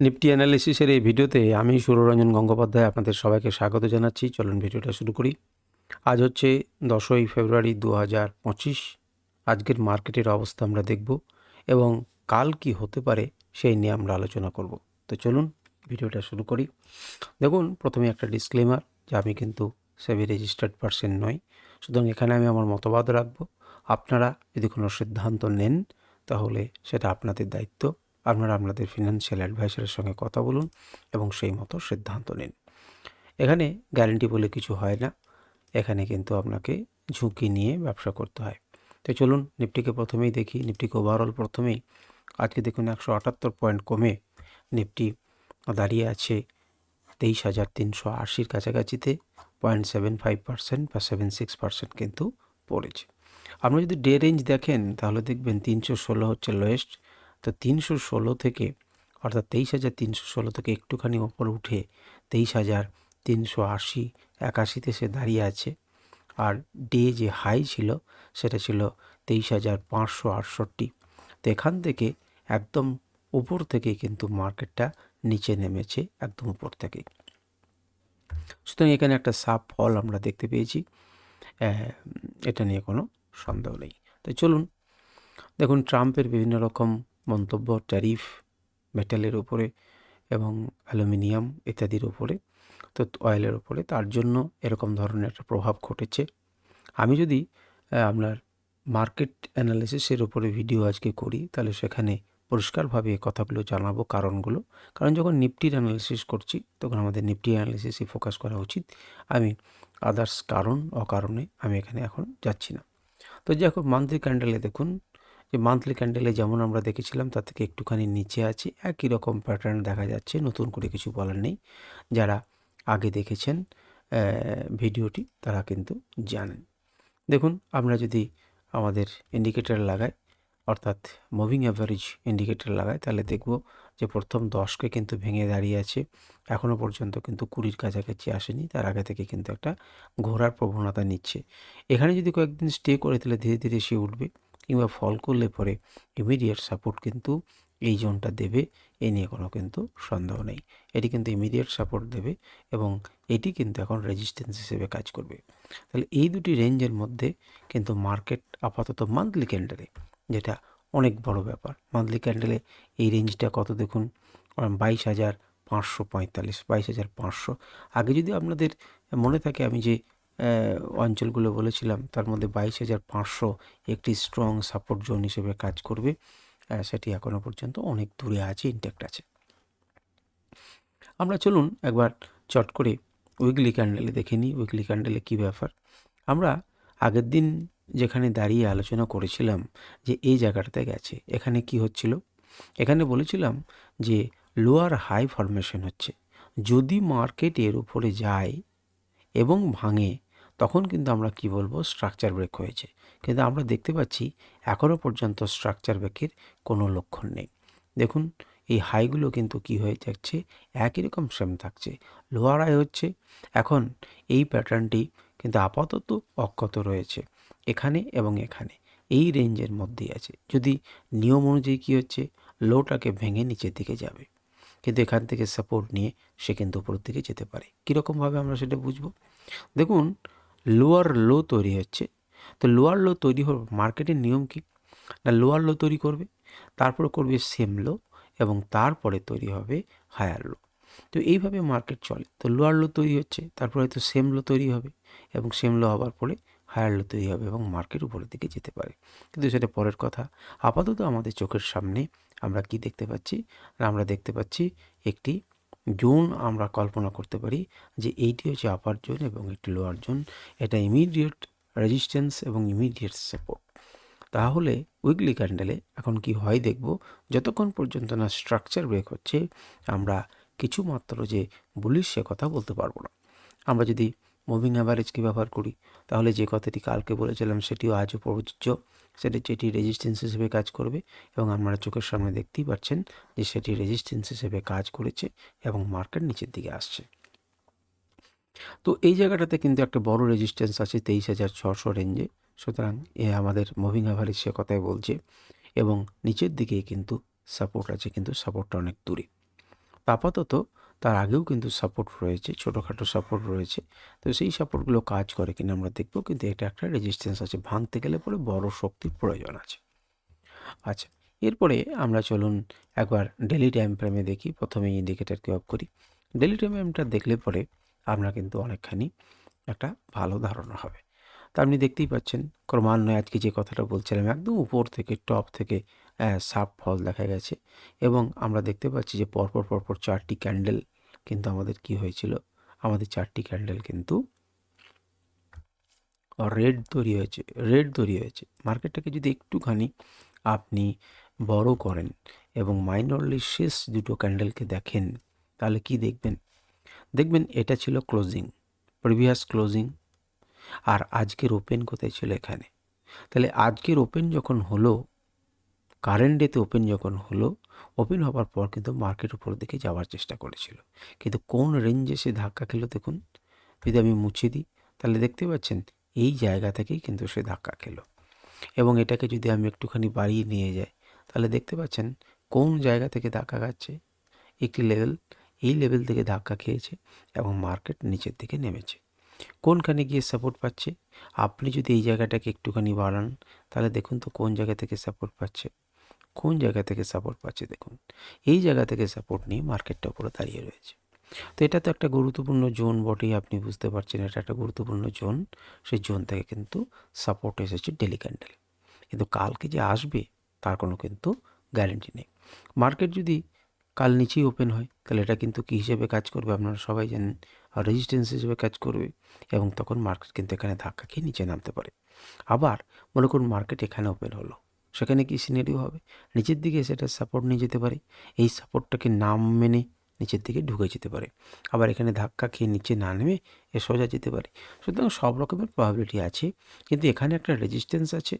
Nifty অ্যানালিসিসের এই ভিডিওতে আমি সুররঞ্জন গঙ্গোপাধ্যায় আপনাদের সবাইকে স্বাগত জানাচ্ছি। চলুন ভিডিওটা শুরু করি। আজ হচ্ছে দশই ফেব্রুয়ারি দু হাজার পঁচিশ। আজকের মার্কেটের অবস্থা আমরা দেখব এবং কাল কি হতে পারে সেই নিয়ে আমরা আলোচনা করব। তো চলুন ভিডিওটা শুরু করি। দেখুন, প্রথমে একটা ডিসক্লেমার যে আমি কিন্তু সেভি রেজিস্টার্ড পার্সন নই। সুতরাং এখানে আমি আমার মতবাদ রাখব। আপনারা যদি কোনো সিদ্ধান্ত নেন, তাহলে সেটা আপনাদের দায়িত্ব। আপনারা আপনাদের ফিনান্সিয়াল অ্যাডভাইসারের সঙ্গে কথা বলুন এবং সেই মতো সিদ্ধান্ত নিন। এখানে গ্যারেন্টি বলে কিছু হয় না। এখানে কিন্তু আপনাকে ঝুঁকি নিয়ে ব্যবসা করতে হয়। তো চলুন নিফটিকে প্রথমেই দেখি। নিফটিকে ওভারঅল প্রথমেই আজকে দেখুন একশো আটাত্তর পয়েন্ট কমে নিফটি দাঁড়িয়ে আছে তেইশ হাজার তিনশো আশির কাছাকাছিতে পয়েন্ট সেভেন ফাইভ পার্সেন্ট বা সেভেন সিক্স পার্সেন্ট কিন্তু পড়েছে। আপনি যদি ডে রেঞ্জ দেখেন তাহলে দেখবেন তিনশো ষোলো হচ্ছে লোয়েস্ট তো তিনশো ষোলো থেকে, অর্থাৎ তেইশ হাজার তিনশো ষোলো থেকে একটুখানি ওপর উঠে তেইশ হাজার তিনশো আশি, একাশিতে সে দাঁড়িয়ে আছে। আর ডে যে হাই ছিল, সেটা ছিল তেইশ হাজার পাঁচশো আটষট্টি। তো এখান থেকে একদম উপর থেকে কিন্তু মার্কেটটা নিচে নেমেছে, একদম উপর থেকে সুতরাং এখানে একটা সাপ ফল আমরা দেখতে পেয়েছি। এটা নিয়ে কোনো সন্দেহ নেই। তো চলুন, দেখুন ট্রাম্পের বিভিন্ন রকম মন্তব্য, ট্যারিফ, মেটালের উপরে এবং অ্যালুমিনিয়াম ইত্যাদির উপরে তো অয়েলের উপরে তার জন্য এরকম ধরনের একটা প্রভাব ঘটেছে। আমি যদি আপনার মার্কেট অ্যানালিসিসের উপরে ভিডিও আজকে করি, তাহলে সেখানে পরিষ্কারভাবে কথাগুলো জানাব, কারণগুলো। কারণ যখন নিফটির অ্যানালিসিস করছি, তখন আমাদের নিফটি অ্যানালিসিসে ফোকাস করা উচিত। আমি আদার্স কারণ, অকারণে আমি এখানে এখন যাচ্ছি না। তো যাই হোক, মান্থলি ক্যান্ডেলে দেখুন যে মান্থলি ক্যান্ডেলে যেমন আমরা দেখেছিলাম, তার থেকে একটুখানি নিচে আছে। একই রকম প্যাটার্ন দেখা যাচ্ছে, নতুন করে কিছু বলার নেই। যারা আগে দেখেছেন ভিডিওটি, তারা কিন্তু জানেন। দেখুন, আমরা যদি আমাদের ইন্ডিকেটার লাগাই, অর্থাৎ মুভিং অ্যাভারেজ ইন্ডিকেটার লাগাই, তাহলে দেখব যে প্রথম দশকে কিন্তু ভেঙে দাঁড়িয়ে আছে। এখনও পর্যন্ত কিন্তু কুড়ির কাছাকাছি আসেনি, তার আগে থেকে কিন্তু একটা ঘোরার প্রবণতা নিচ্ছে। এখানে যদি কয়েকদিন স্টে করে, তাহলে ধীরে ধীরে সে উঠবে। কিংবা ফল করলে পরে ইমিডিয়েট সাপোর্ট কিন্তু এই জোনটা দেবে, এ নিয়ে কোনো কিন্তু সন্দেহ নেই। এটি কিন্তু ইমিডিয়েট সাপোর্ট দেবে এবং এটি কিন্তু এখন রেজিস্ট্যান্স হিসেবে কাজ করবে। তাহলে এই দুটি রেঞ্জের মধ্যে কিন্তু মার্কেট আপাতত মান্থলি ক্যান্ডেলে যেটা অনেক বড় ব্যাপার। মান্থলি ক্যান্ডেলে এই রেঞ্জটা কত দেখুন? বাইশ হাজার পাঁচশো পঁয়তাল্লিশ, বাইশ হাজার পাঁচশো। আগে যদি আপনাদের মনে থাকে আমি যে অঞ্চলগুলো বলেছিলাম, তার মধ্যে বাইশ হাজার পাঁচশো একটি স্ট্রং সাপোর্ট জোন হিসেবে কাজ করবে। সেটি এখনও পর্যন্ত অনেক দূরে আছে ইনট্যাক্ট আছে। আমরা চলুন একবার চট করে উইকলি ক্যান্ডেলে দেখে নিই উইকলি ক্যান্ডেলে কী ব্যাপার। আমরা আগের দিন যেখানে দাঁড়িয়ে আলোচনা করেছিলাম যে এই জায়গাটাতে গেছে, এখানে কি হচ্ছিল? এখানে বলেছিলাম যে লোয়ার হাই ফরমেশন হচ্ছে। যদি মার্কেট এর উপরে যায় এবং ভাঙে তখন কিন্তু আমরা কি বলব স্ট্রাকচার ব্রেক হয়েছে। কিন্তু আমরা দেখতে পাচ্ছি এখনও পর্যন্ত স্ট্রাকচার ব্রেকের কোনো লক্ষণ নেই। দেখুন, এই হাইগুলো কিন্তু কি হয়ে যাচ্ছে? একই রকম সেম থাকছে। লোয়ার হাই হচ্ছে। এখন এই প্যাটার্নটি কিন্তু আপাতত অক্ষত রয়েছে। এখানে এবং এখানে। এই রেঞ্জের মধ্যেই আছে। যদি নিয়ম অনুযায়ী কী হচ্ছে? লোটাকে ভেঙে নিচের দিকে যাবে। কিন্তু এখান থেকে সাপোর্ট নিয়ে সে কিন্তু উপরের দিকে যেতে পারে। কীরকমভাবে আমরা সেটা বুঝব? দেখুন লোয়ার লো তৈরি হচ্ছে। তো লোয়ার লো তৈরি হবে মার্কেটের নিয়ম কি? না লোয়ার লো তৈরি করবে, তারপরে করবে সেম লো এবং তারপরে তৈরি হবে হায়ার লো তো এইভাবে মার্কেট চলে। তো লোয়ার লো তৈরি হচ্ছে, তারপরে হয়তো সেম লো তৈরি হবে এবং সেম লো হওয়ার পরে হায়ার লো তৈরি হবে এবং মার্কেট উপরের দিকে যেতে পারে। কিন্তু সেটা পরের কথা। আপাতত আমাদের চোখের সামনে আমরা কি দেখতে পাচ্ছি? আমরা দেখতে পাচ্ছি একটি জোন আমরা কল্পনা করতে পারি যে এইটি হচ্ছে আপার জোন এবং এটি লোয়ার জোন এটা ইমিডিয়েট রেজিস্ট্যান্স এবং ইমিডিয়েট সাপোর্ট তাহলে উইকলি ক্যান্ডেলে এখন কি হয় দেখব? যতক্ষণ পর্যন্ত না স্ট্রাকচার ব্রেক হচ্ছে, আমরা কিছু মাত্র যে বুলিশ সে কথা বলতে পারব না। আমরা যদি মুভিং অ্যাভারেজকে ব্যবহার করি? তাহলে যে কথাটি কালকে বলেছিলাম সেটিও আজও প্রযোজ্য। সেটি যেটি রেজিস্ট্যান্স হিসেবে কাজ করবে এবং আপনারা চোখের সামনে দেখতেই পাচ্ছেন যে সেটি রেজিস্ট্যান্স হিসেবে কাজ করেছে এবং মার্কেট নিচের দিকে আসছে। তো এই জায়গাটাতে কিন্তু একটা বড় রেজিস্ট্যান্স আছে তেইশ হাজার ছশো রেঞ্জে সুতরাং এ আমাদের মুভিং অ্যাভারেজ সে কথাই বলছে এবং নিচের দিকে কিন্তু সাপোর্ট আছে, কিন্তু সাপোর্টটা অনেক দূরে। আপাতত তার আগেও কিন্তু সাপোর্ট রয়েছে, ছোটোখাটো সাপোর্ট রয়েছে। তো সেই সাপোর্টগুলো কাজ করে কিনা আমরা দেখব, কিন্তু এটা একটা রেজিস্ট্যান্স আছে। ভাঙতে গেলে পরে বড় শক্তির প্রয়োজন আছে। আচ্ছা এরপরে আমরা চলুন একবার ডেলি টাইম ফ্রেমে দেখি। প্রথমে ইন্ডিকেটারকে অফ করি। ডেলি টাইম ফ্রেমটা দেখলে পরে আমরা কিন্তু অনেকখানি একটা ভালো ধারণা হবে। তা আপনি দেখতেই পাচ্ছেন, ক্রমান্বয়ে আজকে যে কথাটা বলছিলাম, একদম উপর থেকে টপ থেকে সাপ, ফল দেখা গেছে। এবং আমরা দেখতে পাচ্ছি যে পরপর পরপর চারটি ক্যান্ডেল কিন্তু আমাদের কি হয়েছিল? আমাদের চারটি ক্যান্ডেল কিন্তু রেড তৈরি হয়েছে, রেড তৈরি হয়েছে। মার্কেটটাকে যদি একটুখানি আপনি বড় করেন এবং মাইনরলি শেষ দুটো ক্যান্ডেলকে দেখেন, তাহলে কি দেখবেন? দেখবেন এটা ছিল ক্লোজিং, প্রিভিয়াস ক্লোজিং। আর আজকের ওপেন কোথায় ছিল এখানে? তাহলে আজকের ওপেন যখন হলো কারেন্ট ডেতে ওপেন যখন হলো ওপেন হওয়ার পর কিন্তু মার্কেট উপর দিকে যাওয়ার চেষ্টা করেছিল। কিন্তু কোন রেঞ্জে সে ধাক্কা খেলো দেখুন? যদি আমি মুছে দিই, তাহলে দেখতে পাচ্ছেন এই জায়গা থেকেই কিন্তু সে ধাক্কা খেলো। এবং এটাকে যদি আমি একটুখানি বাড়িয়ে নিয়ে যাই, তাহলে দেখতে পাচ্ছেন কোন জায়গা থেকে ধাক্কা খাচ্ছে? একটি লেভেল এই লেভেল থেকে ধাক্কা খেয়েছে এবং মার্কেট নিচের দিকে নেমেছে। কোনখানে গিয়ে সাপোর্ট পাচ্ছে? আপনি যদি এই জায়গাটাকে একটুখানি বাড়ান, তাহলে দেখুন তো কোন জায়গা থেকে সাপোর্ট পাচ্ছে? কোন জায়গা থেকে সাপোর্ট পাচ্ছে দেখুন। এই জায়গা থেকে সাপোর্ট নিয়ে মার্কেটটা উপরে দাঁড়িয়ে রয়েছে। তো এটা তো একটা গুরুত্বপূর্ণ জোন বটেই, আপনি বুঝতে পারছেন এটা একটা গুরুত্বপূর্ণ জোন সেই জোন থেকে কিন্তু সাপোর্ট এসেছে ডেলি ক্যান্ডেল কিন্তু কালকে যে আসবে, তার কোনো কিন্তু গ্যারেন্টি নেই। মার্কেট যদি কাল নিচেই ওপেন হয়, তাহলে এটা কিন্তু কী হিসেবে কাজ করবে? আপনারা সবাই জানেন, আর রেজিস্ট্যান্স হিসেবে কাজ করবে। এবং তখন মার্কেট কিন্তু এখানে ধাক্কা খেয়ে নিচে নামতে পারে। আবার মনে করুন মার্কেট এখানে ওপেন হলো। সেখানে কি সিনারিও হবে? নিচের দিকে সেটা সাপোর্ট নিয়ে যেতে পারে। এই সাপোর্টটাকে নাম মেনে নিচের দিকে ঢুকে যেতে পারে। আবার এখানে ধাক্কা খেয়ে নিচে না নেমে এ সোজা যেতে পারে। সুতরাং সব রকমের প্রবাবিলিটি আছে। কিন্তু এখানে একটা রেজিস্ট্যান্স আছে।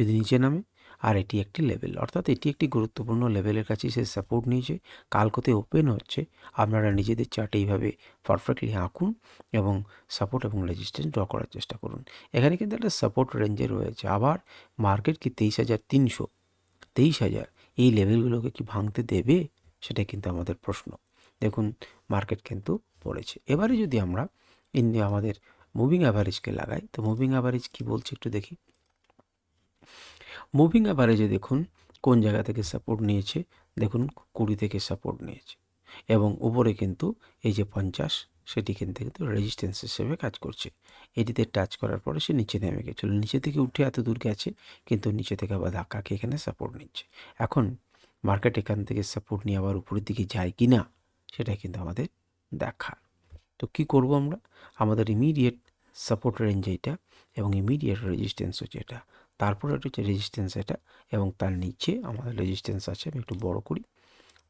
যদি নিচে নামে আর এটি একটি লেভেল অর্থাৎ এটি একটি গুরুত্বপূর্ণ লেভেলের কাছে সে সাপোর্ট নিয়েছে। কালকতে ওপেন হচ্ছে। আপনারা নিজেদের চার্ট এইভাবে পারফেক্টলি আঁকুন এবং সাপোর্ট এবং রেজিস্ট্যান্স ড্র করার চেষ্টা করুন। এখানে কিন্তু একটা সাপোর্ট রেঞ্জে রয়েছে। আবার মার্কেট কি তেইশ হাজার তিনশো? তেইশ হাজার। এই লেভেলগুলোকে কি ভাঙতে দেবে? সেটা কিন্তু আমাদের প্রশ্ন। দেখুন মার্কেট কিন্তু পড়েছে। এবারে যদি আমরা ইন্ডিয়া আমাদের মুভিং অ্যাভারেজকে লাগাই, তো মুভিং অ্যাভারেজ কি বলছে একটু দেখি। মুভিং অ্যাভারেজে দেখুন কোন জায়গা থেকে সাপোর্ট নিয়েছে, দেখুন কুড়ি থেকে সাপোর্ট নিয়েছে। এবং উপরে কিন্তু এই যে পঞ্চাশ, সেটি কিন্তু কিন্তু রেজিস্ট্যান্স হিসেবে কাজ করছে। এটিতে টাচ করার পরে সে নিচে নেমে গেছিল। নিচে থেকে উঠে এত দূর গেছে, কিন্তু নিচে থেকে আবার ধাক্কা খেয়ে এখানে সাপোর্ট নিচ্ছে। এখন মার্কেট এখান থেকে সাপোর্ট নিয়ে আবার উপরের দিকে যায় কি না সেটাই কিন্তু আমাদের দেখা তো কি করব আমরা? আমাদের ইমিডিয়েট সাপোর্ট রেঞ্জ এইটা এবং ইমিডিয়েট রেজিস্ট্যান্স হচ্ছে এটা। তারপরে এটা হচ্ছে রেজিস্ট্যান্স এটা এবং তার নিচে আমাদের রেজিস্ট্যান্স আছে, আমি একটু বড় করি,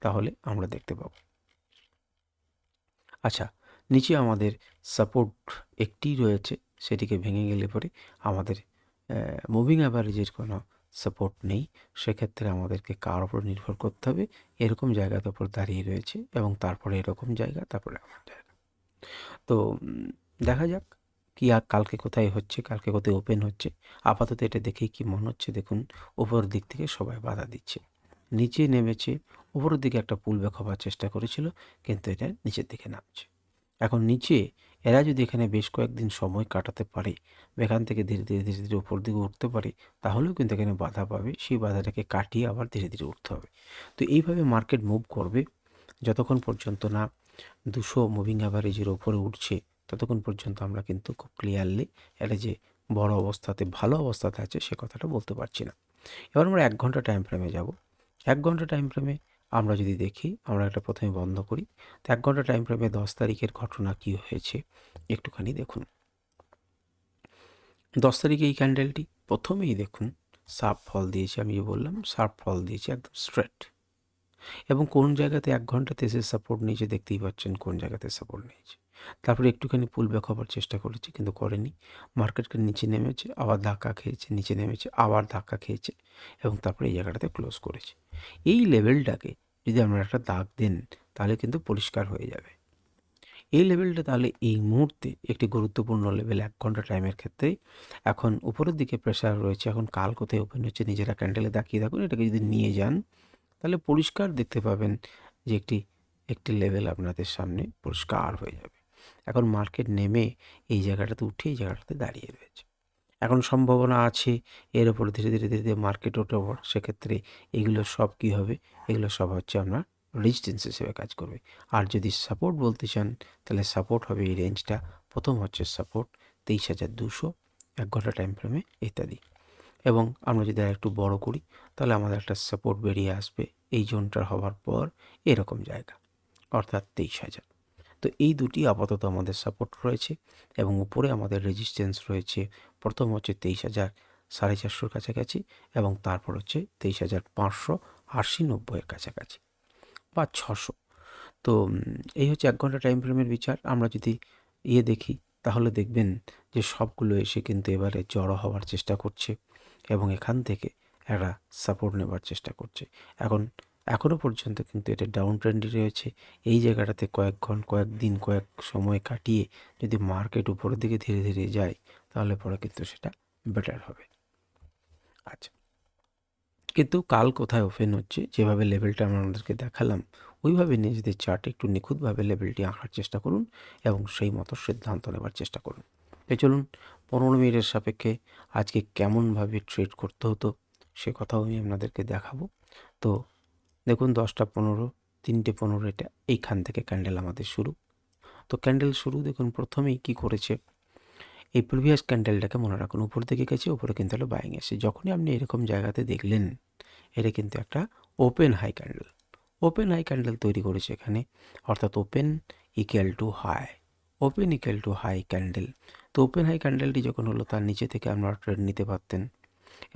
তাহলে আমরা দেখতে পাবো। আচ্ছা নিচে আমাদের সাপোর্ট একটি রয়েছে, সেটিকে ভেঙে গেলে পরে আমাদের মুভিং অ্যাভারেজের কোনো সাপোর্ট নেই, সেক্ষেত্রে আমাদেরকে কার ওপর নির্ভর করতে হবে? এরকম জায়গার ওপর দাঁড়িয়ে রয়েছে এবং তারপরে এরকম জায়গা, তারপরে আমার জায়গা। তো দেখা যাক কি আর কালকে কোথায় হচ্ছে, কালকে কোথায় ওপেন হচ্ছে। আপাতত এটা দেখেই কি মনে হচ্ছে, দেখুন উপর দিক থেকে সবাই বাধা দিচ্ছে। নিচে নেমেছে, উপরের দিকে একটা পুল ব্যাক হওয়ার চেষ্টা করেছিল, কিন্তু এটা নিচের দিকে নামছে। এখন নিচে, এরা যদি এখানে বেশ কয়েকদিন সময় কাটাতে পারে, এখান থেকে ধীরে ধীরে ধীরে ধীরে উপর দিকে উঠতে পারে, তাহলেও কিন্তু এখানে বাধা পাবে। সেই বাধাটাকে কাটিয়ে আবার ধীরে ধীরে উঠতে হবে। তো এইভাবে মার্কেট মুভ করবে। যতক্ষণ পর্যন্ত না দুশো মুভিং অ্যাভারেজের ওপরে উঠছে ততক্ষণ পর্যন্ত আমরা কিন্তু খুব ক্লিয়ারলি এটা যে বড় অবস্থাতে ভালো অবস্থাতে আছে সে কথাটা বলতে পারছি না। এবার আমরা এক ঘণ্টা টাইম ফ্রেমে যাব। এক ঘণ্টা টাইম ফ্রেমে আমরা যদি দেখি, আমরা এটা প্রথমে বন্ধ করি, তো এক ঘণ্টা টাইম ফ্রেমে দশ তারিখের ঘটনা কি হয়েছে, একটুখানি দেখুন। দশ তারিখে এই ক্যান্ডেলটি প্রথমেই দেখুন সার্প ফল দিয়েছে, আমি যে বললাম সার্প ফল দিয়েছে একদম স্ট্রেট এবং কোন জায়গাতে এক ঘন্টাতে এসে সাপোর্ট নিয়েছে দেখতেই পাচ্ছেন কোন জায়গাতে সাপোর্ট নিয়েছে। তারপরে একটুখানি পুল ব্যাক হবার চেষ্টা করেছে, কিন্তু করেনি। মার্কেটকে নিচে নেমেছে, আবার ধাক্কা খেয়েছে, নিচে নেমেছে, আবার ধাক্কা খেয়েছে এবং তারপরে এই জায়গাটাতে ক্লোজ করেছে। এই লেভেলটাকে যদি আমরা একটা দাগ দেন, তাহলে কিন্তু পরিষ্কার হয়ে যাবে। এই লেভেলটা তাহলে এই মুহূর্তে একটি গুরুত্বপূর্ণ লেভেল এক ঘণ্টা টাইমের ক্ষেত্রে। এখন উপরের দিকে প্রেশার রয়েছে, এখন কাল কোথায় ওপেন হচ্ছে নিজেরা ক্যান্ডেলে দেখিয়ে থাকুন, এটাকে যদি নিয়ে যান, তাহলে পরিষ্কার দেখতে পাবেন যে একটি একটি লেভেল আপনাদের সামনে পরিষ্কার হয়ে যাবে। এখন মার্কেট নেমে এই জায়গাটাতে উঠে এই জায়গাটাতে দাঁড়িয়ে রয়েছে। এখন সম্ভাবনা আছে এর ওপর ধীরে ধীরে ধীরে ধীরে মার্কেট ওঠে সেক্ষেত্রে এগুলো সব কী হবে? এগুলো সব হচ্ছে আপনার রেজিস্ট্যান্স হিসেবে কাজ করবে। আর যদি সাপোর্ট বলতে চান, তাহলে সাপোর্ট হবে এই রেঞ্জটা প্রথম হচ্ছে সাপোর্ট তেইশ হাজার দুশো, এক ঘণ্টা টাইম ফ্রেমে ইত্যাদি। এবং আমরা যদি একটু বড় করি, তাহলে আমাদের একটা সাপোর্ট বেরিয়ে আসবে। এই জোনটার হওয়ার পর এরকম জায়গা, অর্থাৎ তেইশ হাজার। তো এই দুটি আপাতত আমাদের সাপোর্ট রয়েছে এবং উপরে আমাদের রেজিস্ট্যান্স রয়েছে। প্রথম হচ্ছে তেইশ হাজার সাড়ে চারশোর কাছাকাছি এবং তারপর হচ্ছে তেইশ হাজার পাঁচশো আশি নব্বইয়ের কাছাকাছি বা ছশো। তো এই হচ্ছে এক ঘণ্টা টাইম ফ্রেমের বিচার। আমরা যদি ইয়ে দেখি, তাহলে দেখবেন যে সবগুলো এসে কিন্তু এবারে জড়ো হওয়ার চেষ্টা করছে এবং এখান থেকে একটা সাপোর্ট নেবার চেষ্টা করছে। এখন এখনও পর্যন্ত কিন্তু এটা ডাউন ট্রেন্ডে রয়েছে। এই জায়গাটাতে কয়েক ঘণ্টা কয়েকদিন কয়েক সময় কাটিয়ে যদি মার্কেট উপরের দিকে ধীরে ধীরে যায়, তাহলে পরে কিন্তু সেটা বেটার হবে। আচ্ছা কিন্তু কাল কোথায় ওপেন হচ্ছে? যেভাবে লেভেলটা আমরা আমাদেরকে দেখালাম, ওইভাবে নিজেদের চার্টে একটু নিখুঁতভাবে লেভেলটি আঁকার চেষ্টা করুন এবং সেই মতো সিদ্ধান্ত নেবার চেষ্টা করুন। এ চলুন, পনেরো মিনিটের সাপেক্ষে আজকে কেমনভাবে ট্রেড করতে হতো, সে কথাও আমি আপনাদেরকে দেখাবো। তো দেখুন, দশটা পনেরো, তিনটে পনেরো, এটা এইখান থেকে ক্যান্ডেল আমাদের শুরু। তো ক্যান্ডেল শুরু, দেখুন, প্রথমেই কি করেছে? এই প্রিভিয়াস ক্যান্ডেলটাকে মনে রাখুন, উপর দিকে গেছে, উপরে কিন্তু হলো বাইং এসে যখনই আপনি এরকম জায়গাতে দেখলেন, এটা কিন্তু একটা open high candle open high candle তৈরি করেছে এখানে, অর্থাৎ open equal to high open equal to high candle তো ওপেন হাই ক্যান্ডেলটি যখন হলো, তার নিচে থেকে আপনারা ট্রেড নিতে পারতেন,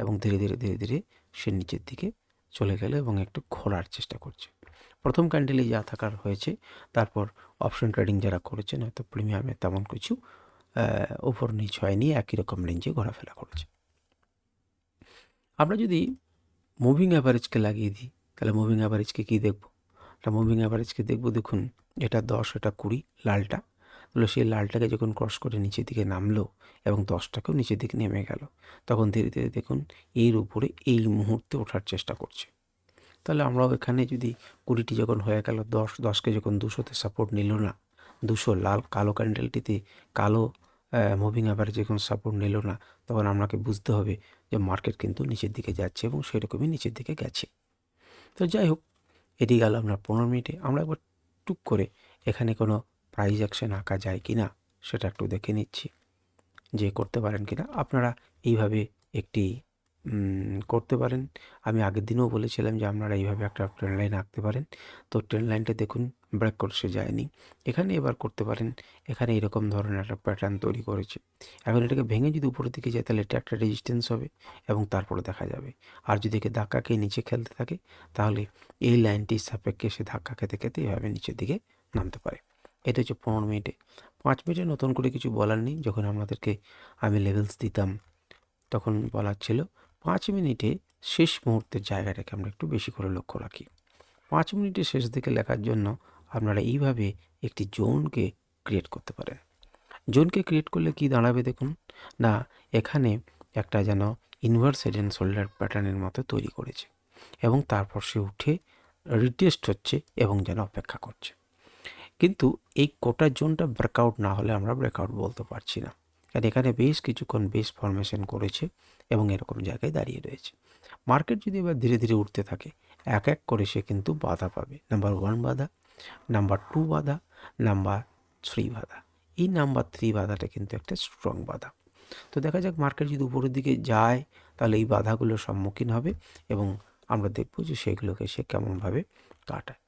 এবং ধীরে ধীরে ধীরে ধীরে সে নিচের দিকে চলে গেল এবং একটু খোলার চেষ্টা করছে। প্রথম ক্যান্ডেলে যা থাকার হয়েছে, তারপর অপশন ট্রেডিং যারা করেছেন, হয়তো প্রিমিয়ামে তেমন কিছু ওপর নিচ হয়নি, একই রকম রেঞ্জে ঘোরাফেরা করেছে। আমরা যদি মুভিং অ্যাভারেজকে লাগিয়ে দিই, তাহলে মুভিং অ্যাভারেজকে কী দেখব? একটা মুভিং অ্যাভারেজকে দেখব, দেখুন, এটা দশ, এটা কুড়ি, লালটা তাহলে সেই লালটাকে যখন ক্রস করে নিচের দিকে নামলো এবং দশটাকেও নিচের দিকে নেমে গেল, তখন ধীরে ধীরে দেখুন এর উপরে এই মুহূর্তে ওঠার চেষ্টা করছে। তাহলে আমরাও এখানে যদি কুড়িটি যখন হয়ে গেল, দশ, দশকে যখন দুশোতে সাপোর্ট নিল না, দুশো লাল কালো ক্যান্ডেলটিতে কালো মুভিং অ্যাভারেজ যখন সাপোর্ট নিল না, তখন আপনাকে বুঝতে হবে যে মার্কেট কিন্তু নিচের দিকে যাচ্ছে এবং সেরকমই নিচের দিকে গেছে। তো যাই হোক, এটি গেল আপনার পনেরো মিনিটে। আমরা একবার টুক করে এখানে কোনো প্রাইজ অ্যাকশন আঁকা যায় কি না সেটা একটু দেখে নিচ্ছি। যে করতে পারেন কি না আপনারা এইভাবে একটি করতে পারেন। আমি আগের দিনও বলেছিলাম যে আপনারা এইভাবে একটা ট্রেন লাইন আঁকতে পারেন। তো ট্রেন লাইনটা দেখুন ব্রেক করছে যায়নি। এখানে এবার করতে পারেন। এখানে এরকম ধরনের একটা প্যাটার্ন তৈরি করেছে। এখন এটাকে ভেঙে যদি উপরের দিকে যায়, তাহলে এটা একটা রেজিস্ট্যান্স হবে এবং তারপরে দেখা যাবে। আর যদি একে ধাক্কা খেয়ে নিচে খেলতে থাকে, তাহলে এই লাইনটির সাপেক্ষে সে ধাক্কা খেতে খেতে এভাবে নিচের দিকে নামতে পারে। এটা হচ্ছে পনেরো মিনিটে। পাঁচ মিনিটে নতুন করে কিছু বলার নেই। যখন আপনাদেরকে আমি লেভেলস দিতাম, তখন বলার ছিল, পাঁচ মিনিটে শেষ মুহূর্তের জায়গাটাকে আমরা একটু বেশি করে লক্ষ্য রাখি। পাঁচ মিনিটের শেষ দিকে লেখার জন্য আপনারা এইভাবে একটি জোনকে ক্রিয়েট করতে পারেন। জোনকে ক্রিয়েট করলে কি দাঁড়াবে দেখুন? না, এখানে একটা যেন ইনভার্স হেড অ্যান্ড শোল্ডার প্যাটার্নের মতো তৈরি করেছে এবং তারপর সে উঠে রিটেস্ট হচ্ছে এবং যেন অপেক্ষা করছে। কিন্তু এই কোটা জোনটা ব্রেকআউট না হলে আমরা ব্রেকআউট বলতে পারছি না। কারণ এখানে বেশ কিছুক্ষণ বেশ ফরমেশন করেছে এবং এরকম জায়গায় দাঁড়িয়ে রয়েছে। মার্কেট যদি এবার ধীরে ধীরে উঠতে থাকে, এক এক করে সে কিন্তু বাধা পাবে। নাম্বার ওয়ান বাধা নাম্বার টু বাধা নাম্বার থ্রি বাধা। এই নাম্বার থ্রি বাধাটা কিন্তু একটা স্ট্রং বাধা। তো দেখা যাক মার্কেট যদি উপরের দিকে যায়, তাহলে এই বাধাগুলোর সম্মুখীন হবে এবং আমরা দেখব যে সেগুলোকে সে কেমনভাবে কাটায়।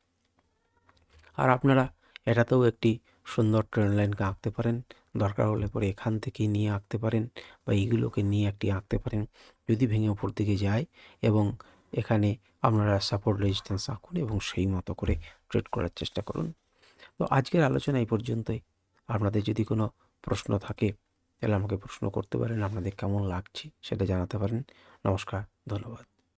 আর আপনারা এটাতেও একটি সুন্দর ট্রেন লাইনকে আঁকতে পারেন। দরকার হলে পরে এখান থেকেই নিয়ে আঁকতে পারেন বা এইগুলোকে নিয়ে একটি আঁকতে পারেন। যদি ভেঙে উপর দিকে যায় এবং এখানে আপনারা সাপোর্ট রেজিস্ট্যান্স আঁকুন এবং সেই মতো করে ট্রেড করার চেষ্টা করুন। তো আজকের আলোচনা এই পর্যন্তই। আপনাদের যদি কোনো প্রশ্ন থাকে তাহলে আমাকে প্রশ্ন করতে পারেন। আপনাদের কেমন লাগছে সেটা জানাতে পারেন। নমস্কার, ধন্যবাদ।